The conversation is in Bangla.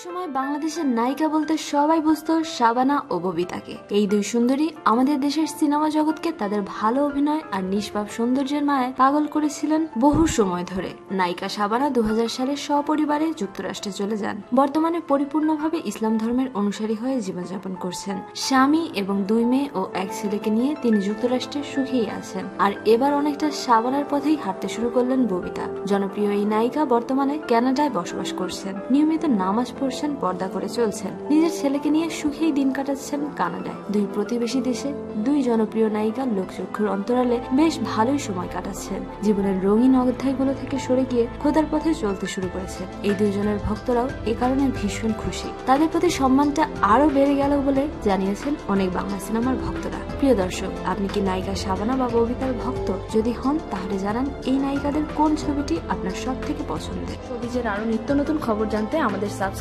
একসময় বাংলাদেশের নায়িকা বলতে সবাই বুঝতো শাবানা ও ববিতাকে। এই দুই সুন্দরী আমাদের দেশের সিনেমা জগৎকে তাদের ভালো অভিনয় আর নিষ্পাপ সৌন্দর্যের মায়ায় পাগল করেছিলেন বহু সময় ধরে। নায়িকা শাবানা দু সালে সপরিবারে যুক্তরাষ্ট্রে চলে যান। বর্তমানে পরিপূর্ণভাবে ইসলাম ধর্মের অনুসারী হয়ে জীবনযাপন করছেন। স্বামী এবং দুই মেয়ে ও এক ছেলেকে নিয়ে তিনি যুক্তরাষ্ট্রে সুখেই আছেন। আর এবার অনেকটা শাবানার পথেই হাঁটতে শুরু করলেন ববিতা। জনপ্রিয় এই নায়িকা বর্তমানে কানাডায় বসবাস করছেন। নিয়মিত নামাজ পড়ছেন পর্দা করে চলছেন। নিজের ছেলেকে নিয়ে সুখেই দিন কাটাচ্ছেন কানাডায়। দুই প্রতিবেশী দেশে দুই জনপ্রিয় নায়িকা লোকচক্ষুর অন্তরালে বেশ ভালোই সময় কাটাচ্ছেন। জীবনের রঙিন অধ্যায়গুলো থেকে সরে গিয়ে খোদার পথে চলতে শুরু করেছে এই দুইজনের ভক্তরাও এ কারণে ভীষণ খুশি। তাদের প্রতি সম্মানটা আরও বেড়ে গেল বলে জানিয়েছেন অনেক বাংলা সিনেমার ভক্তরা। প্রিয় দর্শক, আপনি কি নায়িকা শাবানা বা ববিতার ভক্ত? যদি হন, তাহলে জানান এই নায়িকাদের কোন ছবিটি আপনার সব থেকে পছন্দের। শোবিজের আরও নিত্য নতুন খবর জানতে আমাদের